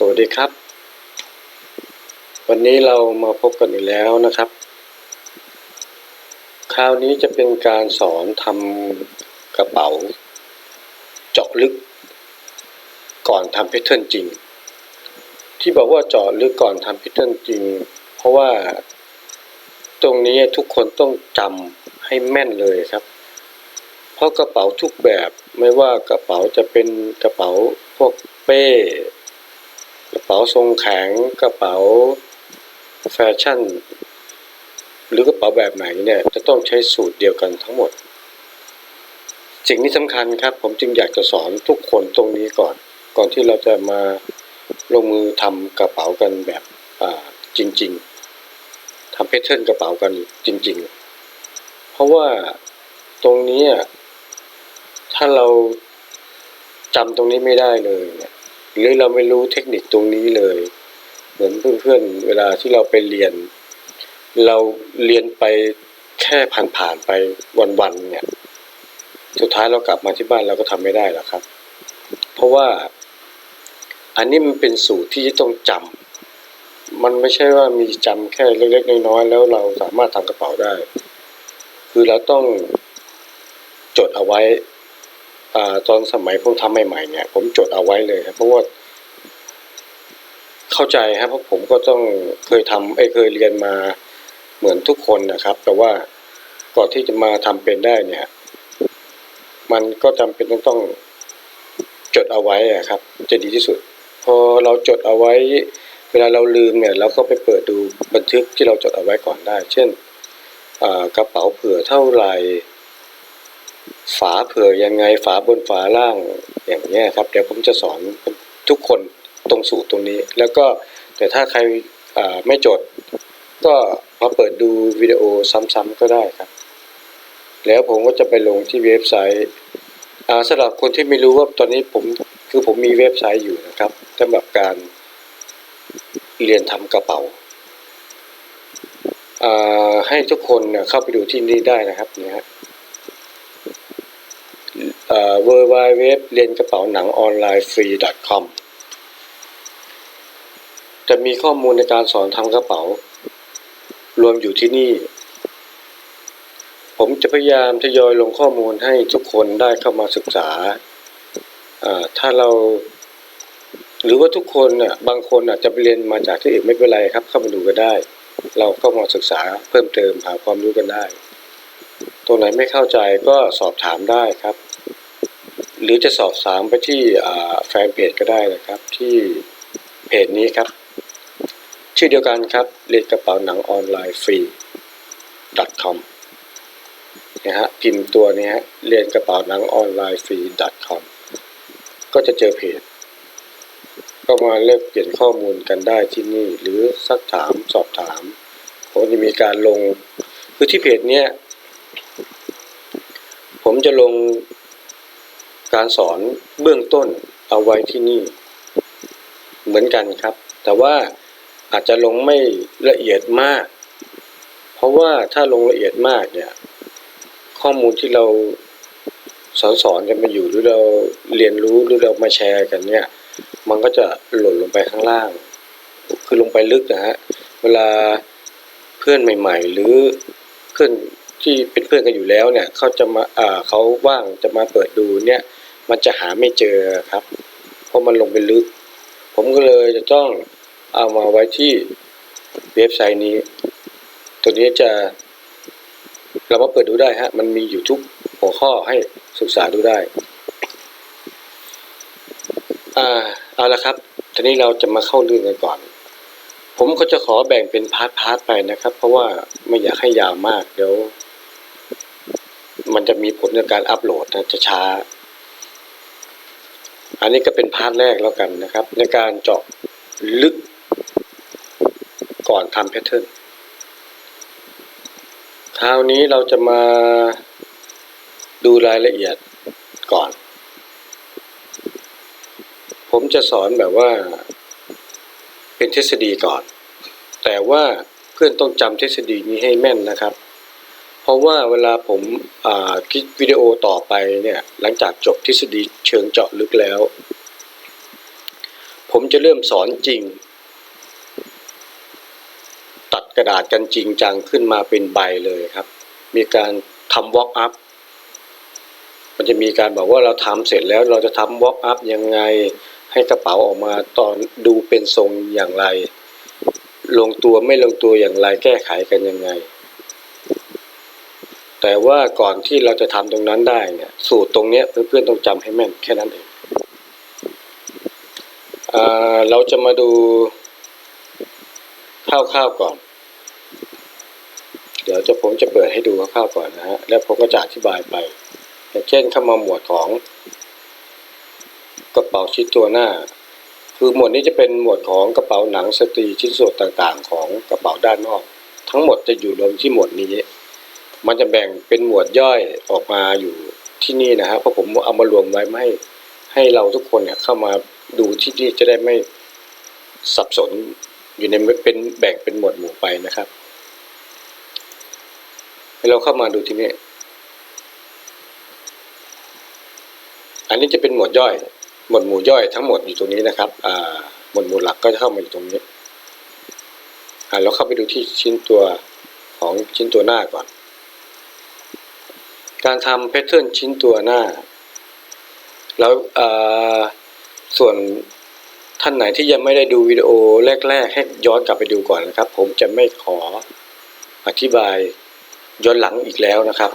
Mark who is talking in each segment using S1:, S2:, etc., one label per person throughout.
S1: สวัสดีครับ วันนี้เรามาพบกันอีกแล้วนะครับ คราวนี้จะเป็นการสอนทำกระเป๋า เจาะลึก ก่อนทำแพทเทิร์นจริง ที่บอกว่าเจาะลึกก่อนทำแพทเทิร์นจริง เพราะว่าตรงนี้ทุกคนต้องจำให้แม่นเลยครับ เพราะกระเป๋าทุกแบบไม่ว่ากระเป๋าจะเป็นกระเป๋าพวกเป้ ระเป๋าทรงแข็งกระเป๋าแฟชั่น หรือกระเป๋าแบบไหนเนี่ยจะต้องใช้สูตรเดียวกันทั้งหมด สิ่งนี้สำคัญครับ ผมจึงอยากจะสอนทุกคนตรงนี้ก่อน ก่อนที่เราจะมาลงมือทำกระเป๋ากันแบบจริง ๆทำแพทเทิร์นกระเป๋ากันจริง ๆ เพราะว่าตรงนี้ถ้าเราจำตรงนี้ไม่ได้เลยเนี่ย หรือเราไม่รู้เทคนิคตรงนี้เลย เหมือนเพื่อนๆเวลาที่เราไปเรียน เราเรียนไปแค่ผ่านๆไปวันๆเนี่ย สุดท้ายเรากลับมาที่บ้านเราก็ทำไม่ได้หรอกครับ เพราะว่าอันนี้มันเป็นสูตรที่ต้องจำมันไม่ใช่ว่ามีจำแค่เล็กๆน้อยๆแล้วเราสามารถทำกระเป๋าได้ คือเราต้องจดเอาไว้ ตอนสมัยผมทำใหม่ๆเนี่ย ผมจดเอาไว้เลยครับเพราะว่าเข้าใจครับเพราะผมก็ต้องเคยทำไอ้เคยเรียนมาเหมือนทุกคนนะครับ แต่ว่าก่อนที่จะมาทำเป็นได้เนี่ย มันก็จำเป็นต้องต้องจดเอาไว้อะครับ จะดีที่สุด พอเราจดเอาไว้ เวลาเราลืมเนี่ยเราก็ไปเปิดดูบันทึกที่เราจดเอาไว้ก่อนได้ เช่นกระเป๋าเผื่อเท่าไหร่ ฝาเผื่อยังไงฝาบนฝาล่างอย่างเงี้ยครับเดี๋ยวผมจะสอนทุกคนตรงสูตรตรงนี้ แล้วก็แต่ถ้าใครไม่จด ก็มาเปิดดูวิดีโอซ้ำๆก็ได้ครับ แล้วผมก็จะไปลงที่เว็บไซต์สำหรับคนที่ไม่รู้ว่าตอนนี้ผมคือผมมีเว็บไซต์อยู่นะครับสำหรับการเรียนทำกระเป๋าให้ทุกคนเข้าไปดูที่นี่ได้นะครับเนี่ยฮะ w w w เรียนกระเป๋าหนังออนไลน์ฟรี .com จะมีข้อมูลในการสอนทำกระเป๋า รวมอยู่ที่นี่ ผมจะพยายามทยอยลงข้อมูลให้ทุกคนได้เข้ามาศึกษา ถ้าเรา หรือว่าทุกคนน่ะบางคนอาจจะไปเรียนมาจากที่อื่นไม่เป็นไรครับ เข้ามาดูก็ได้ เราเข้ามาศึกษาเพิ่มเติมหาความรู้กันได้ตรงไหนไม่เข้าใจก็สอบถามได้ครับ หรือจะสอบถามไปที่แฟนเพจก็ได้นะครับ ที่เพจนี้ครับ ชื่อเดียวกันครับเรียนกระเป๋าหนังออนไลน์ฟรี .com นะฮะพิมพ์ตัวนี้ฮะเรียนกระเป๋าหนังออนไลน์ฟรี .com ก็จะเจอเพจ ก็มาเลือกเปลี่ยนข้อมูลกันได้ที่นี่ หรือสักถามสอบถามผมจะมีการลงคือที่เพจเนี้ยผมจะลง การสอนเบื้องต้นเอาไว้ที่นี่ เหมือนกันครับ แต่ว่าอาจจะลงไม่ละเอียดมาก เพราะว่าถ้าลงละเอียดมากเนี่ย ข้อมูลที่เราสอนสอนกันมาอยู่หรือเราเรียนรู้หรือเรามาแชร์กันเนี่ย มันก็จะหล่นลงไปข้างล่าง คือลงไปลึกนะฮะเวลาเพื่อนใหม่ ๆ หรือเพื่อนที่เป็นเพื่อนกันอยู่แล้วเนี่ยเขาจะมาอ่าเขาว่างจะมาเปิดดูเนี่ย มันจะหาไม่เจอครับ เพราะมันลงไปลึก ผมก็เลยจะต้องเอามาไว้ที่เว็บไซต์นี้ ตัวนี้จะเรามาเปิดดูได้ฮะ มันมีอยู่ทุกหัวข้อให้ศึกษาดูได้ อ่า เอาละครับ ทีนี้เราจะมาเข้าเรื่องกันก่อน ผมก็จะขอแบ่งเป็นพาร์ทพาร์ทไปนะครับ เพราะว่าไม่อยากให้ยาวมาก เดี๋ยว มันจะมีผลในการอัปโหลดนะจะช้า อันนี้ก็เป็นพาร์ทแรกแล้วกันนะครับ ในการเจาะลึกก่อนทำแพทเทิร์นคราวนี้เราจะมาดูรายละเอียดก่อน ผมจะสอนแบบว่าเป็นทฤษฎีก่อน แต่ว่าเพื่อนต้องจำทฤษฎีนี้ให้แม่นนะครับ เพราะว่าเวลาผมคิดวิดีโอต่อไปเนี่ยหลังจากจบทฤษฎีเชิงเจาะลึกแล้ว ผมจะเริ่มสอนจริง ตัดกระดาษกันจริงจังขึ้นมาเป็นใบเลยครับ มีการทำ walk up มันจะมีการบอกว่าเราทำเสร็จแล้วเราจะทำ walk up ยังไงให้กระเป๋าออกมาตอนดูเป็นทรงอย่างไร ลงตัวไม่ลงตัวอย่างไรแก้ไขกันยังไง แต่ว่าก่อนที่เราจะทำตรงนั้นได้เนี่ย สูตรตรงเนี้ยเพื่อนๆต้องจำให้แม่นแค่นั้นเองอ่าเราจะมาดูคร่าวๆก่อน เดี๋ยวจะผมจะเปิดให้ดูคร่าวๆก่อนนะฮะ แล้วผมก็จะอธิบายไป อย่างเช่นเข้ามาหมวดของกระเป๋าชิ้นตัวหน้า คือหมวดนี้จะเป็นหมวดของกระเป๋าหนังสตรีชิ้นส่วนต่างๆ ของกระเป๋าด้านนอก ทั้งหมดจะอยู่รวมที่หมวดนี้ มันจะแบ่งเป็นหมวดย่อยออกมาอยู่ที่นี่นะฮะเพราะผมเอามารวมไว้ไม่ให้ให้เราทุกคนเนี่ยเข้ามาดูที่นี่จะได้ไม่สับสนอยู่ในเป็นแบ่งเป็นหมวดหมู่ไปนะครับให้เราเข้ามาดูที่นี่อันนี้จะเป็นหมวดย่อย หมวดหมู่ย่อยทั้งหมดอยู่ตรงนี้นะครับอ่าหมวดหมู่หลักก็จะเข้ามาอยู่ตรงนี้อ่าเราเข้าไปดูที่ชิ้นตัวของชิ้นตัวหน้าก่อน การทำแพทเทิร์นชิ้นตัวหน้า แล้วส่วนท่านไหนที่ยังไม่ได้ดูวิดีโอแรก ๆ ให้ย้อนกลับไปดูก่อนนะครับ ผมจะไม่ขออธิบายย้อนหลังอีกแล้วนะครับ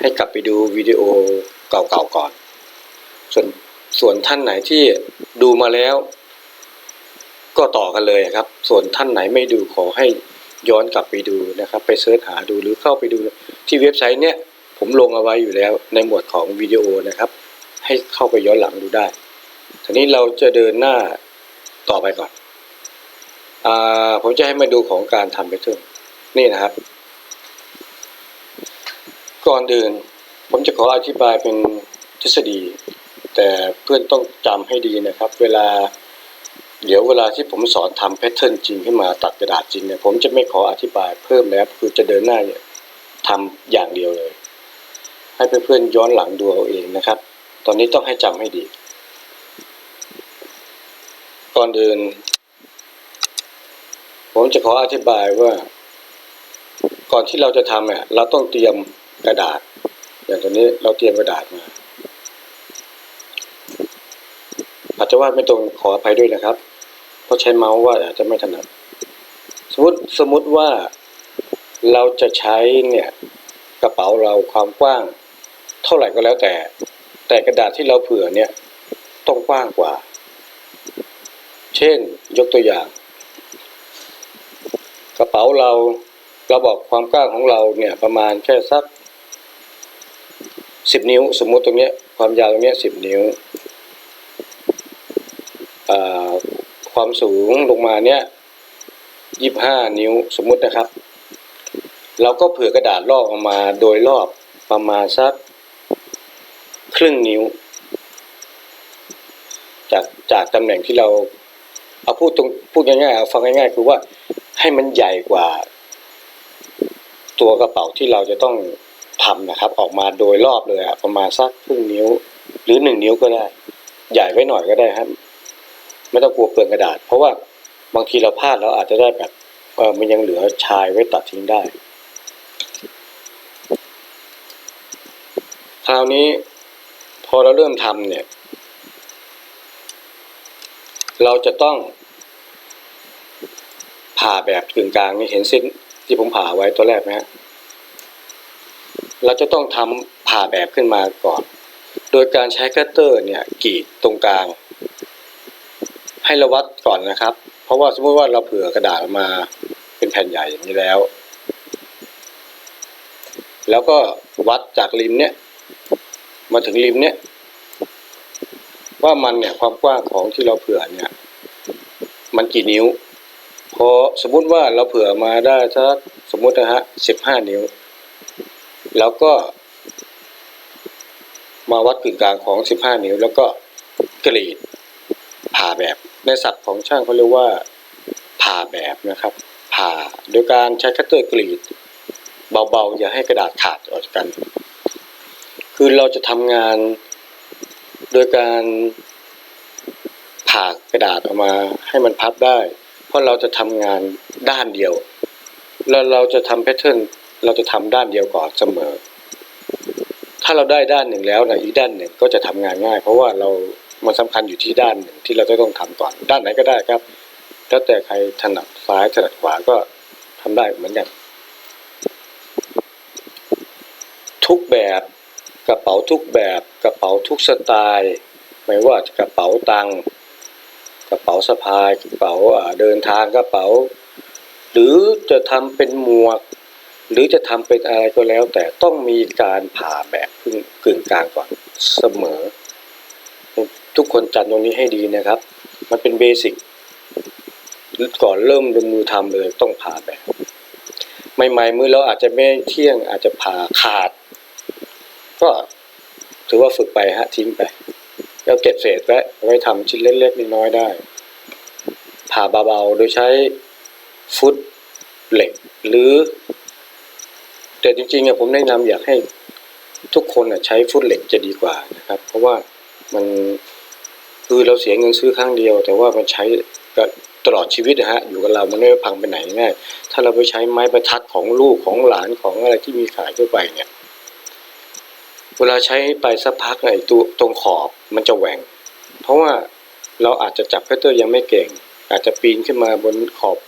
S1: ให้กลับไปดูวิดีโอเก่าๆก่อน ส่วนส่วนท่านไหนที่ดูมาแล้ว ก็ต่อกันเลยครับ ส่วนท่านไหนไม่ดูขอให้ย้อนกลับไปดูนะครับ ไปเสิร์ชหาดูหรือเข้าไปดูที่เว็บไซต์เนี้ย ผมลงเอาไว้อยู่แล้วในหมวดของวิดีโอนะครับ ให้เข้าไปย้อนหลังดูได้ ทีนี้เราจะเดินหน้าต่อไปก่อนอผมจะให้มาดูของการทำแพทเทิร์นนี่นะครับ ก่อนอื่นผมจะขออธิบายเป็นทฤษฎี แต่เพื่อนต้องจำให้ดีนะครับ เวลาเดี๋ยวเวลาที่ผมสอนทำแพทเทิร์นจริงขึ้นมาตัดกระดาษจริงเนี่ยผมจะไม่ขออธิบายเพิ่มแล้วคือจะเดินหน้าเนี่ยทำอย่างเดียวเลย ให้เพื่อนๆย้อนหลังดูเอาเองนะครับ ตอนนี้ต้องให้จำให้ดี ก่อนอื่น ผมจะขออธิบายว่า ก่อนที่เราจะทำเนี่ยเราต้องเตรียมกระดาษ อย่างตัวนี้เราเตรียมกระดาษมาอาจจะวาดไม่ตรงขออภัยด้วยนะครับ เพราะใช้เมาส์วาดอาจจะไม่ถนัดสมมติสมมติว่าเราจะใช้เนี่ยกระเป๋าเราความกว้าง เท่าไหร่ก็แล้วแต่ แต่กระดาษที่เราเผื่อเนี่ยต้องกว้างกว่า เช่นยกตัวอย่าง กระเป๋าเราเราบอกความกว้างของเราเนี่ยประมาณแค่สักสิบนิ้ว สมมติตรงเนี้ยความยาวตรงเนี้ยสิบนิ้วความสูงลงมาเนี้ยยี่ห้านิ้วสมมตินะครับ เราก็เผื่อกระดาษลอกออกมาโดยรอบประมาณสัก ครึ่งนิ้ว จากจากตำแหน่งที่เราเอาพูดตรงพูดง่ายๆเอาฟังง่ายๆคือว่าให้มันใหญ่กว่า ตัวกระเป๋าที่เราจะต้องทำนะครับ ออกมาโดยรอบเลยอะประมาณสักครึ่งนิ้ว หรือหนึ่งนิ้วก็ได้ ใหญ่ไว้หน่อยก็ได้ครับไม่ต้องกลัวเปลืองกระดาษ เพราะว่าบางทีเราพลาดเราอาจจะได้แบบเออมันยังเหลือชายไว้ตัดทิ้งได้ คราวนี้ อเราเริ่มทำเนี่ย เราจะต้องผ่าแบบกึ่งกลางนี่เห็นเส้นที่ผมผ่าไว้ตัวแรกไหมฮะเราจะต้องทำผ่าแบบขึ้นมาก่อน โดยการใช้คัตเตอร์เนี่ยกรีดตรงกลาง ให้เราวัดก่อนนะครับ เพราะว่าสมมติว่าเราเผื่อกระดาษมาเป็นแผ่นใหญ่อย่างนี้แล้ว แล้วก็วัดจากริมเนี่ย มาถึงริมเนี่ย ว่ามันเนี่ยความกว้างของที่เราเผื่อเนี่ย มันกี่นิ้ว พอสมมุติว่าเราเผื่อมาได้สักสมมุตินะฮะสิบห้านิ้ว แล้วก็ มาวัดกึ่งกลางของสิบห้านิ้ว แล้วก็กรีดผ่าแบบในศัพท์ของช่างเขาเรียกว่าผ่าแบบนะครับ ผ่าโดยการใช้คัตเตอร์กรีดเบาๆ อย่าให้กระดาษขาดออกจากกัน คือเราจะทำงานโดยการผ่ากระดาษออกมาให้มันพับได้ เพราะเราจะทำงานด้านเดียว แล้วเราจะทำแพทเทิร์นเราจะทำด้านเดียวก่อนเสมอ ถ้าเราได้ด้านหนึ่งแล้วนะอีกด้านหนึ่งก็จะทำงานง่าย เพราะว่าเรามันสำคัญอยู่ที่ด้านหนึ่งที่เราจะต้องทำก่อน ด้านไหนก็ได้ครับแล้วแต่ใครถนัดซ้ายถนัดขวาก็ทำได้เหมือนกันทุกแบบ กระเป๋าทุกแบบกระเป๋าทุกสไตล์ ไม่ว่ากระเป๋าตังกระเป๋าสะพายกระเป๋าเดินทางกระเป๋า หรือจะทำเป็นหมวก หรือจะทำเป็นอะไรก็แล้ว แต่ต้องมีการผ่าแบบพึ่งกึ่งกลางก่อนเสมอ ทุกคนจำตรงนี้ให้ดีนะครับ มันเป็นเบสิกก่อนเริ่มลงมือทำเลยต้องผ่าแบบใหม่ๆมือเราอาจจะไม่เที่ยงอาจจะผ่าขาด ก็ถือว่าฝึกไปฮะทิ้งไป แล้วเก็บเศษไว้ไว้ทำชิ้นเล็กๆน้อยๆได้ ผ่าเบาๆโดยใช้ฟุตเหล็กหรือ แต่จริงๆอะผมแนะนำอยากให้ทุกคนอะใช้ฟุตเหล็กจะดีกว่านะครับ เพราะว่ามันคือเราเสียเงินซื้อครั้งเดียว แต่ว่ามันใช้ก็ตลอดชีวิตนะฮะอยู่กับเรามันไม่พังไปไหนง่ายถ้าเราไปใช้ไม้ประทัดของลูกของหลานของอะไรที่มีขายทั่วไปเนี่ย เวลาใช้ไปสักพักไอ้ตัวตรงขอบมันจะแหว่ง เพราะว่าเราอาจจะจับแพทเตอร์ยังไม่เก่ง อาจจะปีนขึ้นมาบนขอบ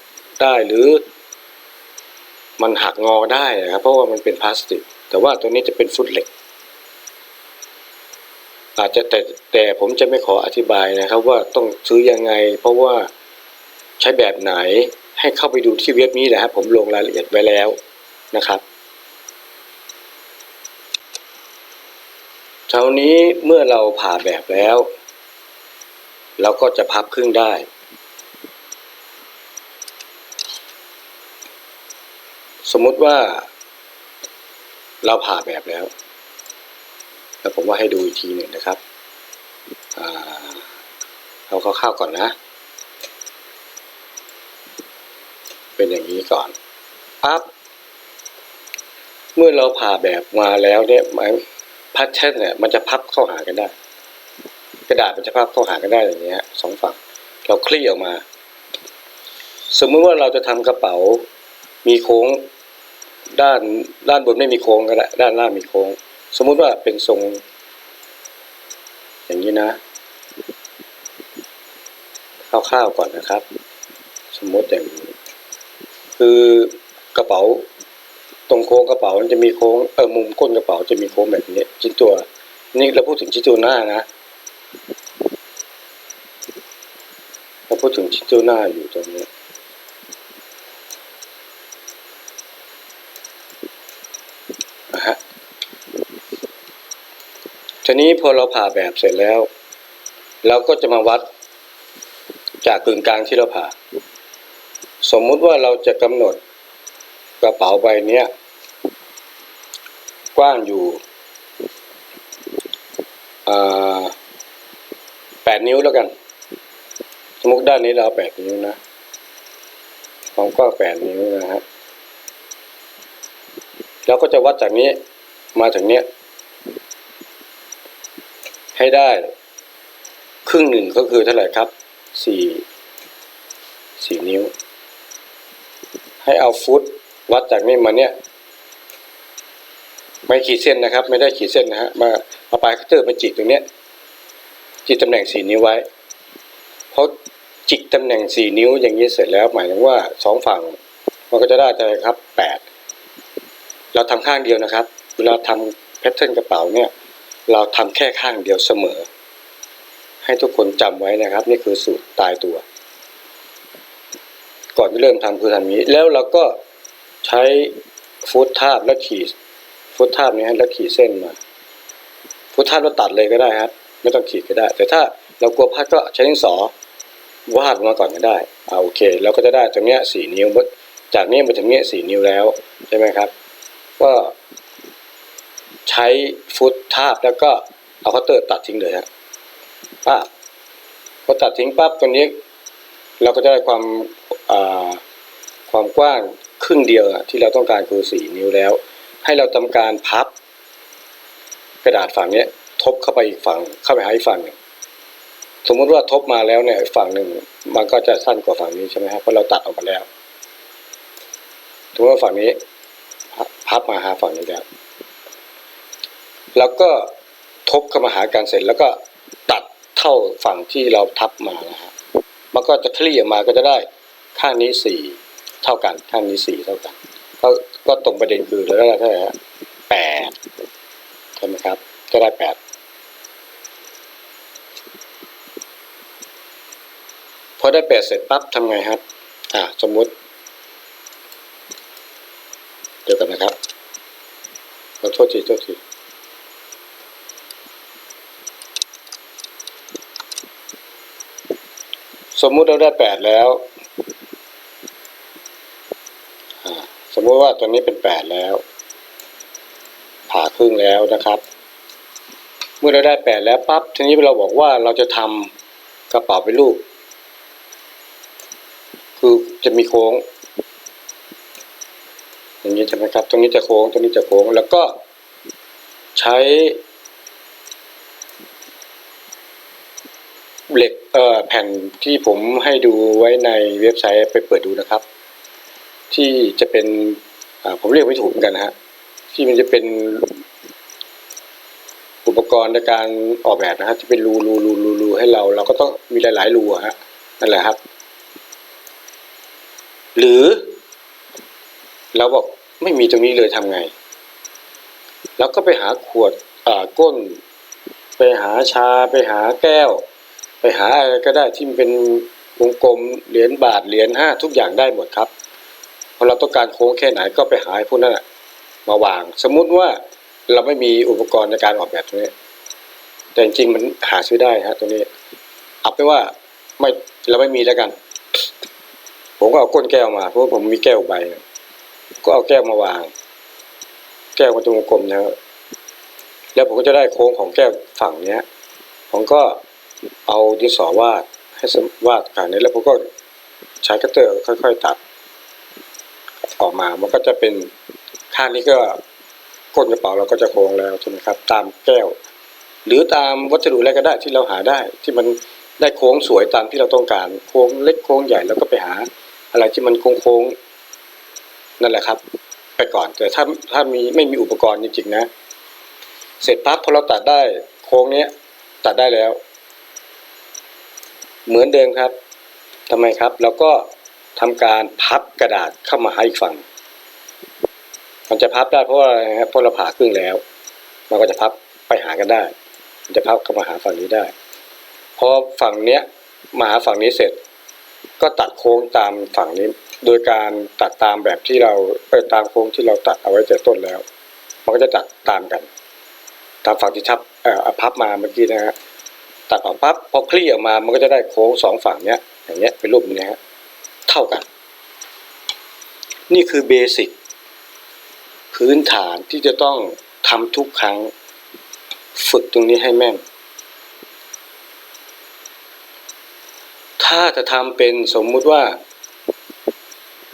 S1: ได้หรือ มันหักงอได้นะครับ เพราะว่ามันเป็นพลาสติก แต่ว่าตัวนี้จะเป็นฟุตเหล็ก อาจจะแต่แต่ผมจะไม่ขออธิบายนะครับ ว่าต้องซื้อยังไง เพราะว่าใช้แบบไหนให้เข้าไปดูที่เว็บนี้แหละครับผมลงรายละเอียดไว้แล้วนะครับ เท่านี้เมื่อเราผ่าแบบแล้ว เราก็จะพับครึ่งได้ สมมติว่า เราผ่าแบบแล้ว แล้วผมว่าให้ดูอีกทีหนึ่งนะครับอ่าเอาคร่าๆก่อนนะ เป็นอย่างนี้ก่อนปั๊บเมื่อเราผ่าแบบมาแล้วเนี่ยมาย พัดเช่นเนี่ยมันจะพับเข้าหากันได้ กระดาษมันจะพับเข้าหากันได้อย่างเงี้ยสองฝั่ง เราคลี่ออกมา สมมติว่าเราจะทำกระเป๋า มีโค้ง ด้านด้านบนไม่มีโค้งก็ได้ด้านล่างมีโค้ง สมมุติว่าเป็นทรง อย่างนี้นะคร่าวๆก่อนนะครับ สมมติอย่างคือกระเป๋า ตรงโค้งกระเป๋ามันจะมีโค้งเออมุมก้นกระเป๋าจะมีโค้งแบบนี้ชิ้นตัว นี่เราพูดถึงชิ้นตัวหน้านะเราพูดถึงชิ้นตัวหน้าอยู่ตรงนี้นะฮะทีนี้พอเราผ่าแบบเสร็จแล้ว เราก็จะมาวัดจากกึ่งกลางที่เราผ่า สมมุติว่าเราจะกำหนด กระเป๋าใบเนี้ย กว้างอยู่แปดนิ้วแล้วกัน สมมติด้านนี้เราแปดนิ้วนะความกว้างแปดนิ้วนะฮะเราก็จะวัดจากนี้มาถึงเนี้ย ให้ได้ ครึ่งหนึ่งก็คือเท่าไหร่ครับสี่สี่นิ้ว ให้เอาฟุต วัดจากนี้มาเนี้ยไม่ขีดเส้นนะครับ ไม่ได้ขีดเส้นนะฮะมาเอาปลายคัตเตอร์มาจิกตรงเนี้ยจิกตำแหน่งสี่นิ้วไว้เพราะจิกตำแหน่งสี่นิ้วอย่างนี้เสร็จแล้ว หมายถึงว่าสองฝั่ง มันก็จะได้เท่าไหร่ครับแปดเราทำข้างเดียวนะครับเวลาทำแพทเทิร์นกระเป๋าเนี่ย เราทำแค่ข้างเดียวเสมอ ให้ทุกคนจำไว้นะครับ นี่คือสูตรตายตัว ก่อนที่เริ่มทำคือทำนี้ แล้วเราก็ ใช้ฟุตทาบและขีด ฟุตทาบนี้ฮะแล้วขีดเส้นมา ฟุตทาบเราตัดเลยก็ได้ครับ ไม่ต้องขีดก็ได้ แต่ถ้าเรากลัวพลาดก็ใช้ดินสอวาดมาก่อนก็ได้อ่าโอเคเราก็จะได้ตรงเนี้ยสี่นิ้วจากนี้มาถึงเนี้ยสี่นิ้วแล้วใช่ไหมครับ ก็ใช้ฟุตทาบแล้วก็เอาคัตเตอร์ตัดทิ้งเลยฮะป้าพอตัดทิ้งปั๊บตรงนี้ เราก็จะได้ความอ่าความกว้าง รึ่งเดียวที่เราต้องการคือสี่นิ้วแล้ว ให้เราทำการพับ กระดาษฝั่งเนี้ย ทบเข้าไปอีกฝั่งเข้าไปหาอีกฝั่งสมมุติว่าทบมาแล้วเนี่ยฝั่งหนึ่งมันก็จะสั้นกว่าฝั่งนี้ใช่ไหมครับเพราะเราตัดออกมาแล้วสมมติว่าฝั่งนี้ พับพับมาหาฝั่งนี้แล้วแล้วก็ทบเข้ามาหากันเสร็จ แล้วก็ตัดเท่าฝั่งที่เราทับมานะฮะมันก็จะคลี่ออกมาก็จะได้ข้างนี้สี่ เท่ากันข้างนี้สี่เท่ากัน ก็ก็ตรงประเด็นคือเราได้เท่าไหร่ฮะแปดใช่ไหมครับ ก็ได้แปดพอได้แปดเสร็จปั๊บทำไงครับ อ่าสมมุติเดี๋ยวกันนะครับขอโทษทีโทษทีสมมุติเราได้แปดแล้ว อ่า ส มมติว่าตัวนี้เป็นแปดแล้ว ผ่าครึ่งแล้วนะครับ เมื่อเราได้แปดแล้วปั๊บทีนี้เราบอกว่าเราจะทำกระเป๋าเป็นรูป คือจะมีโค้ง อย่างนี้ใช่ไหมครับ ตรงนี้จะโค้ง ตรงนี้จะโค้ง แล้วก็ใช้เหล็กเอ่อแผ่นที่ผมให้ดูไว้ในเว็บไซต์ไปเปิดดูนะครับ ที่จะเป็นผมเรียกไม่ถูกเหมือนกันนะฮะที่มันจะเป็นอุปกรณ์ในการออกแบบนะครับจะเป็นรูรูรูรูรูให้เรา เราก็ต้องมีหลาย ๆ รูอะฮะนั่นแหละครับ หรือ เราบอกไม่มีตรงนี้เลยทำไง แล้วก็ไปหาขวดอ่าก้น ไปหาชาไปหาแก้ว ไปหาอะไรก็ได้ที่มันเป็นวงกลมเหรียญบาทเหรียญห้าทุกอย่างได้หมดครับ พอเราต้องการโค้งแค่ไหนก็ไปหาไอ้พวกนั้นมาวาง สมมุติว่าเราไม่มีอุปกรณ์ในการออกแบบตรงนี้แต่จริงมันหาซื้อได้ฮะตัวนี้เอาไปว่าไม่เราไม่มีแล้วกัน ผมก็เอาก้นแก้วมาเพราะผมมีแก้วใบก็เอาแก้วมาวาง แก้วมันจะวงกลมนะครับแล้วผมก็จะได้โค้งของแก้วฝั่งเนี้ย ผมก็เอาดินสอวาดให้สวาดขางนี้แล้วผมก็ใช้คัตเตอร์ค่อย ๆ ตัด ออกมา มันก็จะเป็นข้างนี้ก็ก้นกระเป๋าเราก็จะโค้งแล้วใช่ไหมครับ ตามแก้ว หรือตามวัสดุอะไรก็ได้ที่เราหาได้ ที่มันได้โค้งสวยตามที่เราต้องการ โค้งเล็กโค้งใหญ่แล้วก็ไปหา อะไรที่มันโค้งๆนั่นแหละครับ ไปก่อนแต่ถ้าถ้ามีไม่มีอุปกรณ์จริงๆนะ เสร็จปั๊บพอเราตัดได้โค้งเนี้ยตัดได้แล้ว เหมือนเดิมครับทำไมครับ แล้วก็ ทำการพับกระดาษเข้ามาให้อีกฝั่ง มันจะพับได้เพราะว่าอะไรครับเพราะเราผ่าครึ่งแล้ว มันก็จะพับไปหากันได้ มันจะพับเข้ามาหาฝั่งนี้ได้ พอฝั่งเนี้ยมาหาฝั่งนี้เสร็จ ก็ตัดโค้งตามฝั่งนี้ โดยการตัดตามแบบที่เราเออตามโค้งที่เราตัดเอาไว้แต่ต้นแล้ว มันก็จะตัดตามกัน ตามฝั่งที่ทับเอ่อพับมาเมื่อกี้นะฮะตัดออกปั๊บพอคลี่ออกมามันก็จะได้โค้งสองฝั่งเนี้ยอย่างเงี้ยเป็นรูปนี้ฮะ เท่ากัน นี่คือเบสิกพื้นฐานที่จะต้องทำทุกครั้ง ฝึกตรงนี้ให้แม่น ถ้าจะทำเป็นสมมุติว่า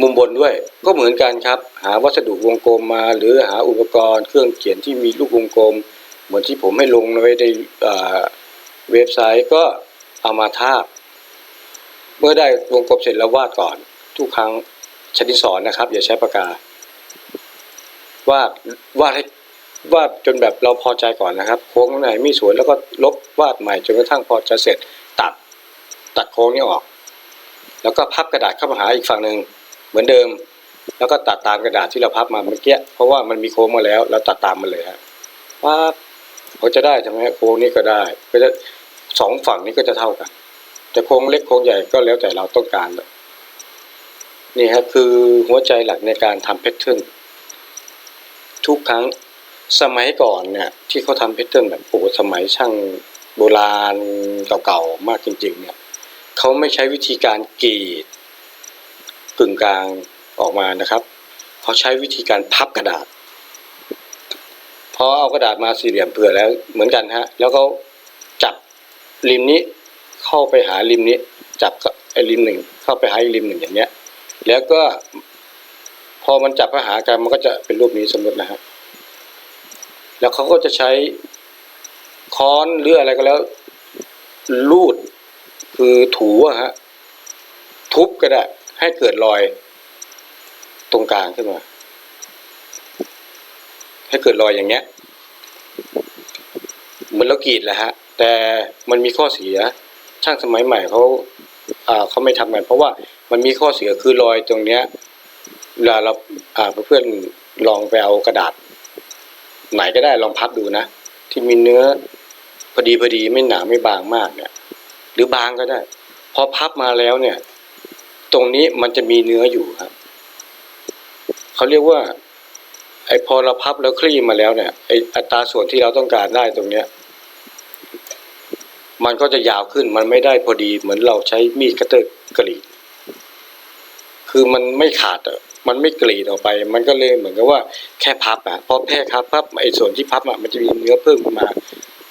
S1: มุมบนด้วย ก็เหมือนกันครับ หาวัสดุวงกลมมา หรือหาอุปกรณ์เครื่องเขียนที่มีลูกวงกลม เหมือนที่ผมให้ลงไว้ในเอ่อเว็บไซต์ก็เอามาทาบ เมื่อได้วงกลมเสร็จแล้ววาดก่อน ทุกครั้งใช้ดินสอนนะครับ อย่าใช้ปากกาวาดวาดให้วาดจนแบบเราพอใจก่อนนะครับ โค้งไหนไม่สวยแล้วก็ลบวาดใหม่จนกระทั่งพอจะเสร็จตัดตัดโค้งนี้ออก แล้วก็พับกระดาษเข้ามาหาอีกฝั่งหนึ่งเหมือนเดิม แล้วก็ตัดตามกระดาษที่เราพับมาเมื่อกี้เพราะว่ามันมีโค้งมาแล้วเราตัดตามมันเลยฮะปั๊บเขาจะได้ใช่ไหมโค้งนี้ก็ได้ก็จะสองฝั่งนี้ก็จะเท่ากัน จะโค้งเล็กโค้งใหญ่ก็แล้วแต่เราต้องการเนี่ฮะคือหัวใจหลักในการทำแพทเทิร์นทุกครั้งสมัยก่อนเนี่ยที่เขาทำแพทเทิร์นแบบโอ้สมัยช่างโบราณเก่าๆมากจริง ๆ เนี่ยเขาไม่ใช้วิธีการกรีดกึ่งกลางออกมานะครับเขาใช้วิธีการพับกระดาษพอเอากระดาษมาสี่เหลี่ยมเผื่อแล้วเหมือนกันฮะแล้วก็จับริมนี้ เข้าไปหาริมนี้จับไอ้ริมหนึ่งเข้าไปหาอีกริมหนึ่งอย่างเงี้ย แล้วก็ พอมันจับเข้าหากันมันก็จะเป็นรูปนี้สมมตินะฮะแล้วเขาก็จะใช้ค้อนหรืออะไรก็แล้ว ลูดคือถูอะฮะทุบก็ได้ ให้เกิดรอย ตรงกลางขึ้นมา ให้เกิดรอยอย่างเงี้ยเหมือนเรากรีดแหละฮะ แต่มันมีข้อเสีย ช่างสมัยใหม่เขาอ่าเขาไม่ทำกันเพราะว่ามันมีข้อเสียคือรอยตรงเนี้ยเวลาเราอ่าเพื่อนลองไปเอากระดาษ ไหนก็ได้ลองพับดูนะ ที่มีเนื้อพอดีพอดีไม่หนาไม่บางมากเนี่ย หรือบางก็ได้ พอพับมาแล้วเนี่ย ตรงนี้มันจะมีเนื้ออยู่ครับเขาเรียกว่า ไอ้พอเราพับแล้วคลี่มาแล้วเนี่ยไอ้อัตราส่วนที่เราต้องการได้ตรงเนี้ย มันก็จะยาวขึ้นมันไม่ได้พอดีเหมือนเราใช้มีดคัตเตอร์กรีดคือมันไม่ขาดอะมันไม่กรีดออกไป มันก็เลยเหมือนกับว่าแค่พับอะพอแค่ครับพับไอ้ส่วนที่พับอะมันจะมีเนื้อเพิ่มขึ้นมา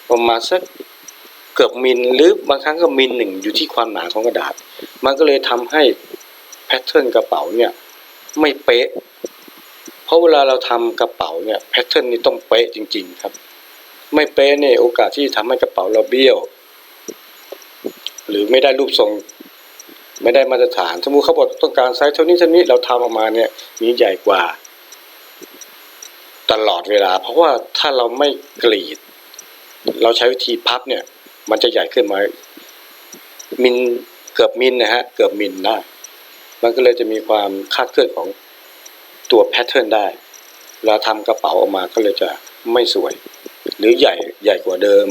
S1: ประมาณสักเกือบมิลหรือบางครั้งก็มิลหนึ่งอยู่ที่ความหนาของกระดาษ มันก็เลยทำให้แพทเทิร์นกระเป๋าเนี่ยไม่เป๊ะ เพราะเวลาเราทำกระเป๋าเนี่ยแพทเทิร์นนี่ต้องเป๊ะจริง ๆ ครับ ไม่เป๊ะเนี่ยโอกาสที่ทำให้กระเป๋าเราเบี้ยว หรือไม่ได้รูปทรง ไม่ได้มาตรฐานสมมุติเขาบอกต้องการไซส์เท่านี้เท่านี้เราทำออกมาเนี่ยนี้ใหญ่กว่า ตลอดเวลา เพราะว่าถ้าเราไม่กรีด เราใช้วิธีพับเนี่ย มันจะใหญ่ขึ้นมามิลเกือบมิลนะฮะเกือบมิลได้มันก็เลยจะมีความคาดเคลื่อนของตัวแพทเทิร์นได้เวลาทำกระเป๋าออกมาก็เลยจะไม่สวย หรือใหญ่ใหญ่กว่าเดิม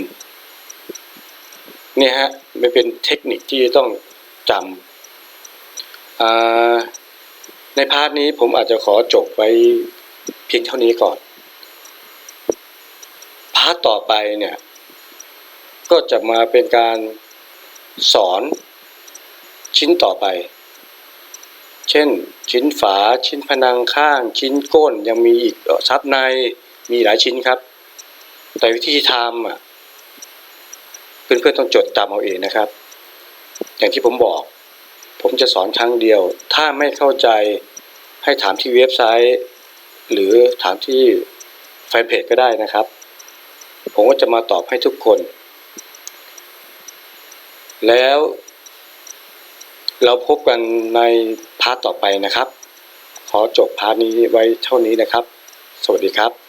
S1: เนี่ยฮะมันเป็นเทคนิคที่จะต้องจำในพาร์ทนี้ผมอาจจะขอจบไว้เพียงเท่านี้ก่อน พาร์ทต่อไปเนี่ย ก็จะมาเป็นการสอนชิ้นต่อไป เช่น ชิ้นฝา ชิ้นผนังข้าง ชิ้นก้นยังมีอีกซับในมีหลายชิ้นครับ แต่วิธีทำอะ เพื่อนๆต้องจดจำเอาเองนะครับ อย่างที่ผมบอก ผมจะสอนครั้งเดียว ถ้าไม่เข้าใจให้ถามที่เว็บไซต์ หรือถามที่แฟนเพจก็ได้นะครับ ผมก็จะมาตอบให้ทุกคน แล้วเราพบกันในพาร์ทต่อไปนะครับ ขอจบพาร์ทนี้ไว้เท่านี้นะครับ สวัสดีครับ